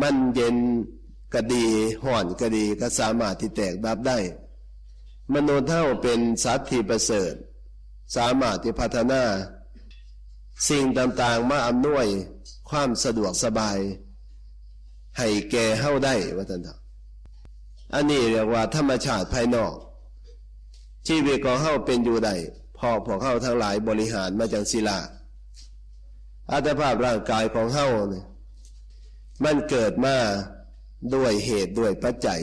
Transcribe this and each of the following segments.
มันเย็นก็ดีห่อนก็ดีก็สามารถที่แตกดับได้มนุเท่าเป็นสัตว์ที่ประเสริฐ สามารถที่พัฒนา สิ่งต่างๆมาอำนวยความสะดวกสบาย ให้แก่เฮ้าได้ว่าท่านเถอะอันนี้เรียกว่าธรรมชาติภายนอก ชีวิตของเฮ้าเป็นอยู่ได้พอพวกเฮาทั้งหลายบริหารมาจากศิลาอัตภาพร่างกายของเฮ้าเนี่ย มันเกิดมาด้วยเหตุด้วยปัจจัย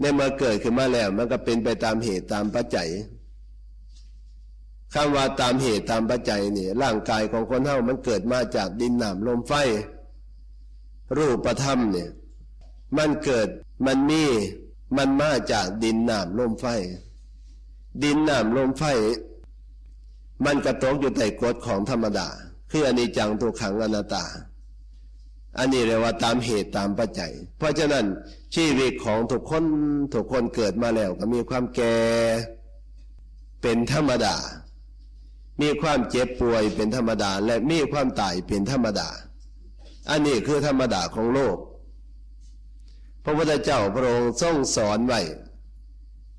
ในเมื่อเกิดขึ้นมาแล้ว มันก็เป็นไปตามเหตุตามปัจจัยคำว่าตามเหตุตามปัจจัยนี่ร่างกายของคนเฮามันเกิดมาจากดินน้ำลมไฟ รูปธรรมเนี่ย มันเกิดมันมีมันมาจากดินน้ำลมไฟ ดินน้ำลมไฟ มันกระตกอยู่ใต้กฎของธรรมดา คืออนิจจังทุกขังอนัตตา อันนี้เรียกว่าตามเหตุตามปัจจัย เพราะฉะนั้นชีวิตของทุกคนทุกคนเกิดมาแล้ว ก็มีความแก่เป็นธรรมดา มีความเจ็บป่วยเป็นธรรมดา และมีความตายเป็นธรรมดา อันนี้คือธรรมดาของโลก พระพุทธเจ้าพระองค์ทรงสอนไว้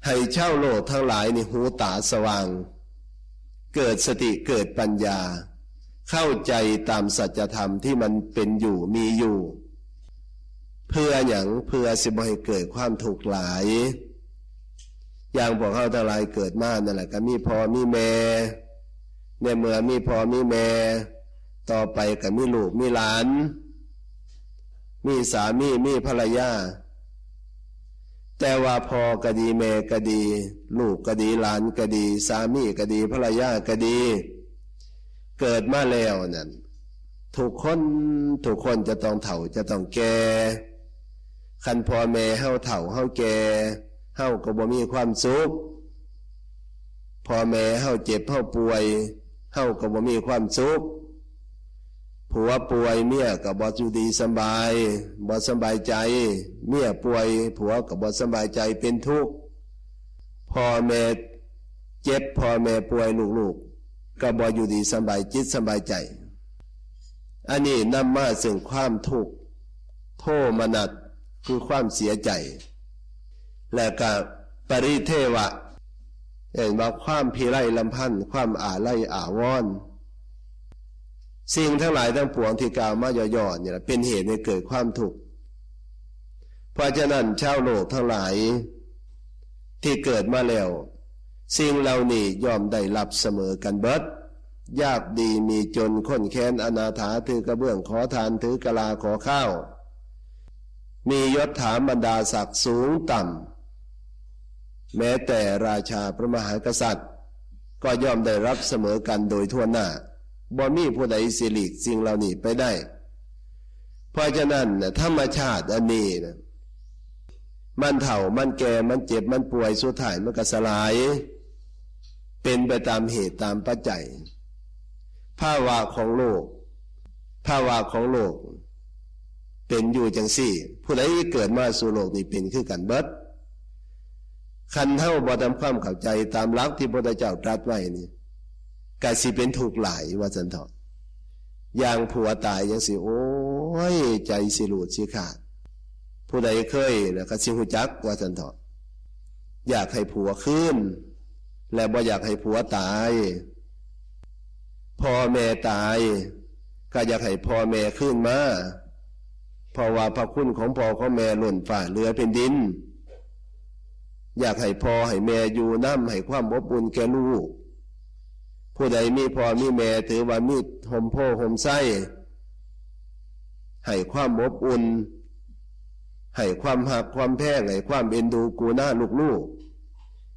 ให้เช่าโลกทั้งหลายนี่หูตาสว่าง เกิดสติเกิดปัญญา เข้าใจตามสัจธรรมที่มันเป็นอยู่มีอยู่ เพื่ออย่างเพื่อสิบให้เกิดความถูกหลาย อย่างพวกเขาทั้งหลายเกิดมานั่นแหละก็มีพอมีแม่ในเมื่อมีพอมีแม่ต่อไปก็มีลูกมีหลาน มีสามีมีภรรยาแต่ว่าพอก็ดีแม่ก็ดี ลูกก็ดีหลานก็ดี สามีก็ดีภรรยาก็ดี เกิดมาแล้วนั่นทุกคนทุกคนจะต้องเฒ่าจะต้องแก่คันพ่อแม่เฮาเฒ่าเฮาแก่เฮาก็บ่มีความสุขพ่อแม่เฮาเจ็บเฮาป่วยเฮาก็บ่มีความสุขผัวป่วยเมียก็บ่อยู่ดีสบายบ่สบายใจ เมียป่วยผัวก็บ่สบายใจเป็นทุกข์พ่อแม่เจ็บพ่อแม่ป่วยลูกๆ ก็บ่อยู่ดีสบายจิตสบายใจ อันนี้นำมาซึ่งความทุกข์โทมนัสคือความเสียใจ และก็ปริเทวะเห็นว่าความพิไรลำพันธ์ความอาไลอาวรณ์สิ่งทั้งหลายทั้งปวงที่กล่าวมาย่อๆเนี่ยเป็นเหตุให้เกิดความทุกข์เพราะฉะนั้นชาวโลกทั้งหลายที่เกิดมาแล้ว สิ่งเหล่านี้ยอมได้รับเสมอกันเบิดยากดีมีจนค้นแค้นอนาถาถือกระเบื้องขอทานถือกะลาขอข้าว มียศถาบรรดาศักดิ์สูงต่ำ แม้แต่ราชาพระมหากษัตริย์ ก็ย่อมได้รับเสมอกันโดยทั่วหน้าบ่มีผู้ใดสิหลีกสิ่งเหล่านี้ไปได้ เพราะฉะนั้นธรรมชาติอันนี้นะมันเถ่ามันแก่มันเจ็บมันป่วยสุดท้ายมันก็สลาย เป็นไปตามเหตุตามปัจจัย ภาวะของโลก ภาวะของโลก เป็นอยู่จังสี่ ผู้ใดเกิดมาสู่โลกนี้เป็นคือกันเบิด คันเท่าบ่ทำความเข้าใจตามลักที่พระเจ้าตรัสไว้นี่กาสิเป็นถูกหลายว่าจันทอะอย่างผัวตายยังสิโอ้ยใจสิหลุดสิขาด ผู้ใดเคยนะก็สิหูจักว่าจันทอะอยากให้ผัวขึ้น และบ่อยากให้ผัวตายพ่อแม่ตาย ก็อยากให้พ่อแม่ขึ้นมาเพราะว่าพระคุณของพ่อของแม่หล่นฝ่าเรือเป็นดิน อยากให้พ่อให้แม่อยู่น้ำให้ความอบอุ่นแก่ลูก ผู้ใดมีพ่อมีแม่ถือว่ามีห่มโพห่มไส้ให้ความอบอุ่นให้ความหักความแพงให้ความเอ็นดูกูหน้าลูกๆ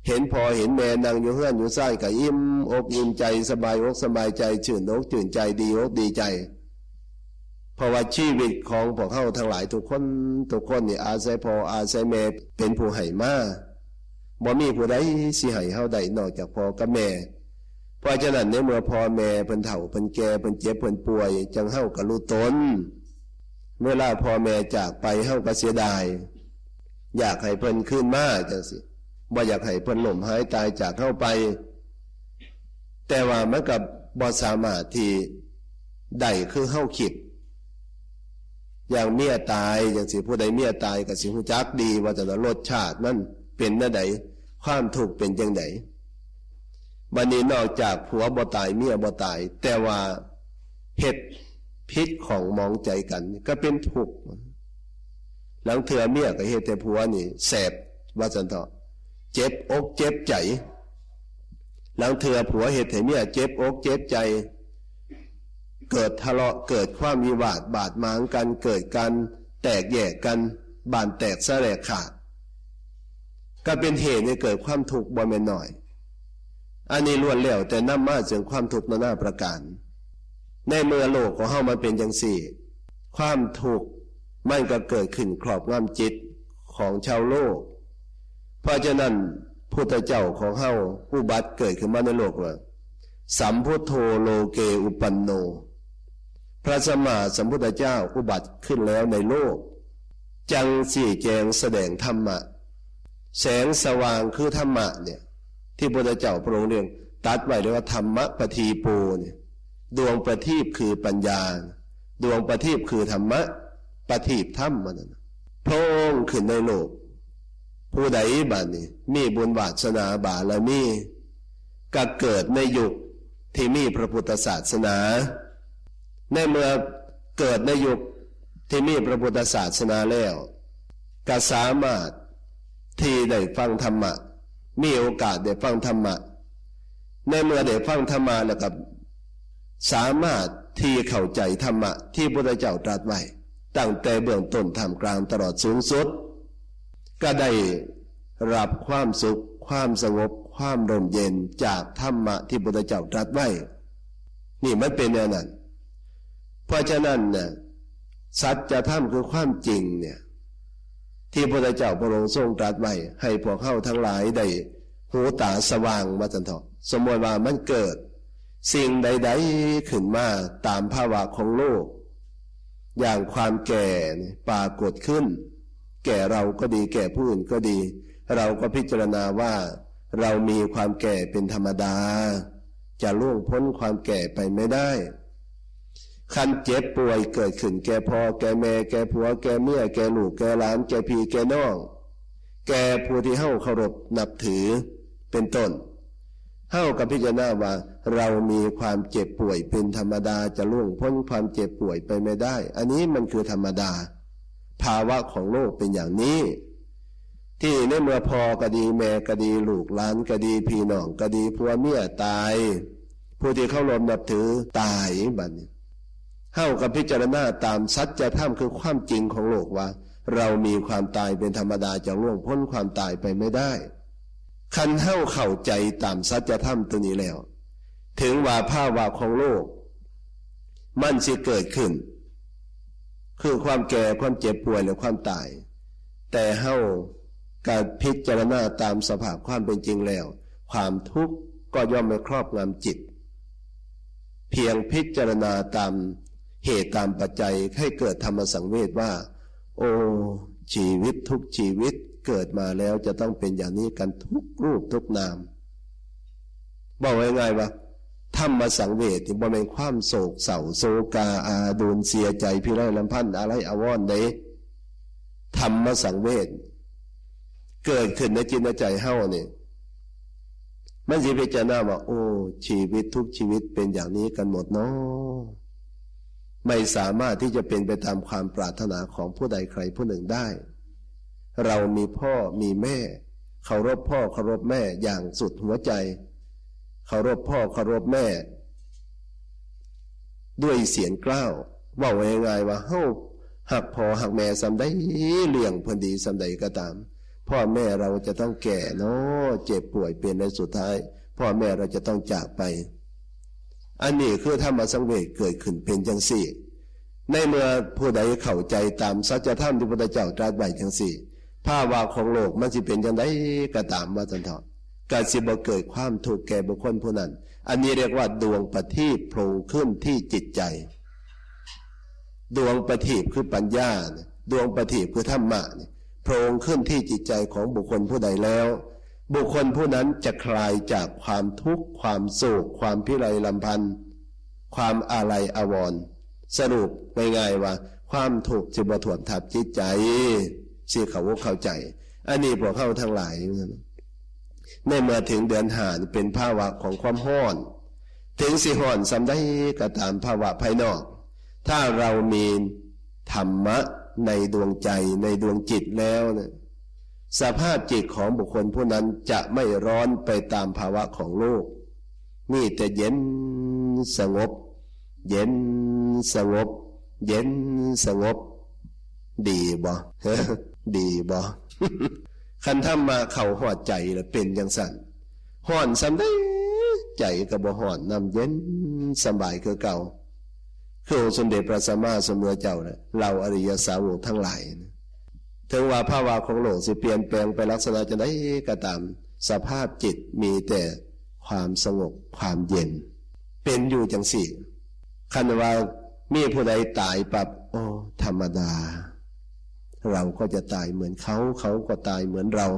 เห็นพอเห็นแม่นั่งอยู่เฮือนอยู่ไส้ก็อิ่มอกอิ่มใจสบายอกสบายใจชื่นอกชื่นใจดีอกดีใจ เพราะว่าชีวิตของพวกเขาทั้งหลายทุกคนทุกคนนี่อาศัยพออาศัยแม่เป็นผู้ให้มาบ่มีผู้ใดสิให้เฮาได้นอกจากพอกับแม่เพราะฉะนั้นในเมื่อพ่อแม่เพิ่นเฒ่าเพิ่นแก่เพิ่นเจ็บเพิ่นป่วย จังเฮาก็รู้ตนเวลาพ่อแม่จากไปเฮาก็เสียดาย อยากให้เพิ่นขึ้นมาจังสิ บ่อยากให้เพิ่นล่มหายตายจากเฮาไป แต่ว่ามันกับบ่สามารถที่ได้คือเฮาคิดอย่างเมียตายอย่างสิผู้ใดเมียตายกับสิหูจักดี ว่าแต่ละรสชาติมันเป็นนั่นใดความถูกเป็นยังไงบันนี้นอกจากผัวบ่ตายเมียบ่ตาย แต่ว่าเหตุพิษของมองใจกัน ก็เป็นทุกหลังเถื่อเมียกับเหตุแต่ผัวนี่แสบว่าสันเถาะ เจ็บอกเจ็บใจหลังเถื่อผัวเหตุแต่เมียเจ็บอกเจ็บใจ เกิดทะเลาะเกิดความวิวาทบาดหมางกันเกิดการแตกแยกกัน บานแตกสลายขาดก็เป็นเหตุให้เกิดความทุกข์บ่แม่นน้อย อันนี้ล้วนแล้วแต่นำมาจึงความทุกข์นานาประการ ในเมื่อโลกของเฮามันเป็นอย่างสี่ ความทุกข์มันก็เกิดขึ้นครอบงำจิตของชาวโลก ราะฉะนั้นพุทธเจ้าของเฮาผู้บัตเกิดขึ้นมาในโลกว่า สัมพุทโธโลเกอุปันโน พระสมมาสัมพุทธเจ้าอุบัติขึ้นแล้วในโลก จังสี่แจงแสดงธรรมะ แสงสว่างคือธรรมะเนี่ยที่พระเจ้าพระองค์เรียกตัดไว้เลยว่าธรรมะปทีโปเนี่ยดวงประทีปคือปัญญา ดวงประทีปคือธรรมะประทีปธรรมมันนะพระองค์ขึ้นในโลก ผู้ใดบ้านนี้มีบุญวาสนาบารมีก็เกิดในยุคที่มีพระพุทธศาสนา ในเมื่อเกิดในยุคที่มีพระพุทธศาสนาแล้วก็สามารถที่ได้ฟังธรรมะ มีโอกาสได้ฟังธรรมะ ในเมื่อได้ฟังธรรมะแล้วก็สามารถที่เข้าใจธรรมะที่พระเจ้าตรัสไว้ตั้งแต่เบื้องต้นทำกลางตลอดสูงสุด ก็ได้รับความสุข ความสงบ ความร่มเย็นจากธรรมะที่พระเจ้าตรัสไว้ นี่มันเป็นอย่างนั้น เพราะฉะนั้นเนี่ยสัจธรรมคือความจริงเนี่ยที่พระเจ้าพระองค์ทรงตรัสไว้ให้พวกเข้าทั้งหลายได้หูตาสว่างมาจันทอะสมมติว่ามันเกิด สิ่งใด ๆขึ้นมาตามภาวะของโลก อย่างความแก่ปรากฏขึ้น แก่เราก็ดีแก่ผู้อื่นก็ดี เราก็พิจารณาว่า เรามีความแก่เป็นธรรมดา จะล่วงพ้นความแก่ไปไม่ได้คันเจ็บป่วยเกิดขึ้นแก่พ่อแก่แม่แก่ผัว แก่เมียแก่ลูกแก่หลานแก่พี่แก่น้อง แก่ผู้ที่เฮ้าเคารพนับถือเป็นต้นเฮ้ากับพิจารณาว่า เรามีความเจ็บป่วยเป็นธรรมดาจะล่วงพ้นความเจ็บป่วยไปไม่ได้ อันนี้มันคือธรรมดา ภาวะของโลกเป็นอย่างนี้ ที่ในเมื่อพอก็ดีแม่ก็ดีลูกหลานก็ดีพี่น้องก็ดีผัวเมียตาย ผู้ที่เข้ารวมนับถือตายบัดนี้เฮ้ากับพิจารณาตามสัจธรรมคือความจริงของโลกว่า เรามีความตายเป็นธรรมดาจะล่วงพ้นความตายไปไม่ได้ คันเฮ้าเข้าใจตามสัจธรรมตัวนี้แล้ว ถึงว่าภาวะของโลก มันสิเกิดขึ้น คือความแก่ความเจ็บป่วยและความตาย แต่เฮาการพิจารณาตามสภาพความเป็นจริงแล้ว ความทุกข์ก็ย่อมไม่ครอบงำจิต เพียงพิจารณาตามเหตุตามปัจจัยให้เกิดธรรมสังเวชว่า โอ้ชีวิตทุกชีวิตเกิดมาแล้วจะต้องเป็นอย่างนี้กันทุกรูปทุกนาม บอกง่ายๆว่า ธรรมสังเวชบ่เป็นความโศกเศร้าโศกาอาดูนเสียใจพิไรลำพันธ์อะไรอาวรณ์ใดธรรมสังเวชเกิดขึ้นในจิตในใจเฮาเนี่ยมันสิพิจารณาว่าโอ้ ชีวิตทุกชีวิตเป็นอย่างนี้กันหมดเนาะไม่สามารถที่จะเป็นไปตามความปรารถนาของผู้ใดใครผู้หนึ่งได้ เรามีพ่อมีแม่เคารพพ่อเคารพแม่อย่างสุดหัวใจ เคารพพ่อเคารพแม่ ด้วยเสียงกล้าวว่าไว้ง่ายว่าเฮ้าหักพ่อหักแม่สำได้เลี้ยงพอดีสำใดก็ตาม พ่อแม่เราจะต้องแก่เนาะเจ็บป่วยเป็นในสุดท้าย พ่อแม่เราจะต้องจากไป อันนี้คือธรรมสังเวชเกิดขึ้นเป็นจังสี่ ในเมื่อผู้ใดเข้าใจตามสัจธรรมที่พระเจ้าตรัสไว้จังสี่ภาวะของโลกมันสิเป็นจังไดก็ตามว่าจันทอะ การสิบเกิดความถูกแก่บุคคลผู้นั้น อันนี้เรียกว่าดวงประทีปโผล่ขึ้นที่จิตใจ ดวงประทีปคือปัญญา ดวงประทีปคือธรรมะโผล่ขึ้นที่จิตใจของบุคคลผู้ใดแล้ว บุคคลผู้นั้นจะคลายจากความทุกข์ความโศกความพิไรลำพันธ์ความอาลัยอาวรณ์สรุปง่ายๆว่า ความถูกข์สิบถ่วมทับจิตใจสิเขาว่าเข้าใจ อันนี้พวกเข้าทั้งหลาย ในเมื่อถึงเดือนหานเป็นภาวะของความห้อน ถึงสิห่อนสำได้ก็ตามภาวะภายนอก ถ้าเรามีธรรมะในดวงใจในดวงจิตแล้วนะสภาพจิตของบุคคลผู้นั้นจะไม่ร้อนไปตามภาวะของโลก นี่แต่เย็นสงบ เย็นสงบ เย็นสงบ ดีบ่ดีบ่ คันทำมาเข่าหอดใจแล้วเป็นยังสั่นห่อนสำได้ใจก็บ่ห่อนนำเย็นสบายคือเก่าคือองค์สมเด็จพระสัมมาสัมพุทธเจ้าเนี่ยเราอริยสาวกทั้งหลายนะถึงว่าภาวะของโลกสิเปลี่ยนแปลงไปลักษณะจะได้ก็ตาม สภาพจิตมีแต่ความสงบความเย็น เป็นอยู่จังสี่คันว่ามีผู้ใดตายปับโอ้ธรรมดา เราก็จะตายเหมือนเขา เขาก็ตายเหมือนเรา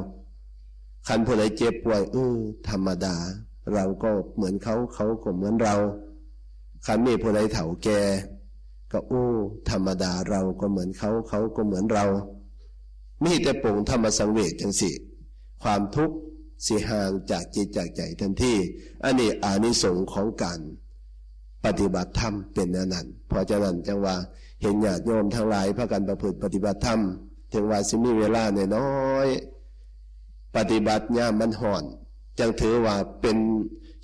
คันผู้ใดเจ็บป่วยเออธรรมดา เราก็เหมือนเขาเขาก็เหมือนเรา คันมีผู้ใดเฒ่าแก่ก็โอ้ธรรมดาเราก็เหมือนเขาเขาก็เหมือนเรามีแต่ปงธรรมสังเวชจังสิความทุกข์สิห่างจากจิตจากใจทันทีอันนี้อานิสงส์ของการปฏิบัติธรรมเป็นแนวนั้นเพราะฉะนั้นจังว่า เห็นญาติโยมทั้งหลายพากันประพฤติปฏิบัติธรรม ถึงว่าสิมีเวลาเนี่ยน้อย ปฏิบัติย่ามมันห่อน จังถือว่าเป็น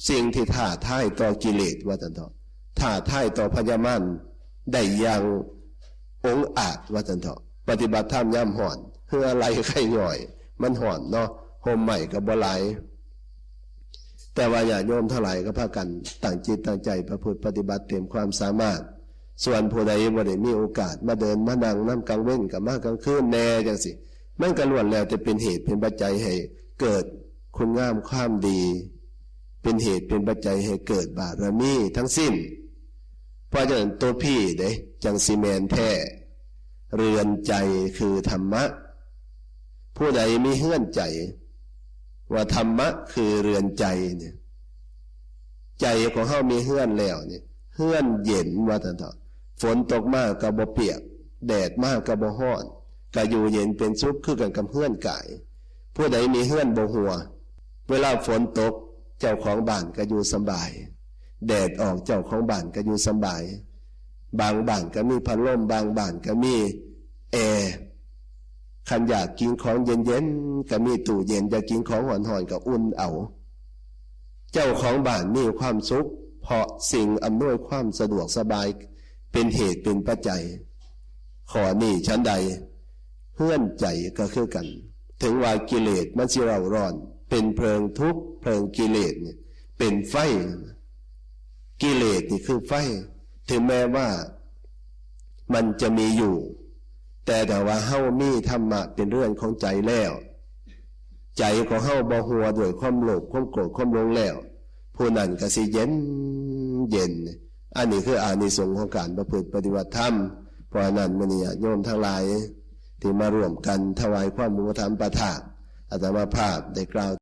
สิ่งที่ท้าทายต่อกิเลสว่าจันทอะท้าทายต่อพญามารได้อย่างองอาจว่าจันทอะปฏิบัติธรรมย่ามห่อนเพื่ออะไรใครหน่อย มันห่อนเนาะโฮมใหม่กับบหลายแต่ว่าอย่าโยมเท่าไหร่ก็พากันต่างจิตต่างใจประพฤติปฏิบัติเต็มความสามารถ ส่วนผู้ใดบ่ได้มีโอกาสมาเดินมานั่งน้ำกลางเว้นกับมากกลางคืนแน่จังสิมันก็ล้วนแล้วจะเป็นเหตุเป็นปัจจัยให้เกิดคุณงามความดี เป็นเหตุเป็นปัจจัยให้เกิดบารมีทั้งสิ้น เพราะฉะนั้นตัวพี่เด้จังซีเมนแท้เรือนใจคือธรรมะ ผู้ใดมีเฮื่อนใจ ว่าธรรมะคือเรือนใจเนี่ยใจของเฮามีเฮื่อนแล้วเนี่ยเฮื่อนเย็นว่าแต่ต่อ ฝนตกมากกับบ่เปียก แดดมากกับบ่ฮ้อนก็อยู่เย็นเป็นสุขคือกันกับเฮื่อนกายผู้ใดมีเฮื่อนบ่หัว เวลาฝนตกเจ้าของบ้านก็อยู่สบาย แดดออกเจ้าของบ้านก็อยู่สบาย บางบ้านก็มีพัดลมบางบ้านก็มีแอร์คันอยากกินของเย็นๆก็มีตู้เย็นอยากกินของหอนๆก็อุ่นเอาเจ้าของบ้านมีความสุข เพราะสิ่งอำนวยความสะดวกสบาย เป็นเหตุเป็นปัจจัยขอนี่ชั้นใด เพื่อนใจก็คือกัน ถึงว่ากิเลสมันสิเราร้อน เป็นเพลิงทุกข์เพลิงกิเลสเนี่ยเป็นไฟ กิเลสนี่คือไฟ ถึงแม้ว่ามันจะมีอยู่ แต่แต่ว่าเฮ้ามีธรรมะเป็นเรื่องของใจแล้ว ใจของเฮ้าบ่หัวด้วยความโลภความโกรธความหลงแล้วผู้นั้นก็สิเย็นเย็น อันนี้คืออานิสงส์ของการประพฤติปฏิบัติธรรมเพราะนั้นมณีโยมทั้งหลาย ที่มาร่วมกันถวายความมุขธรรมประทานอาตมาภาพได้กล่าว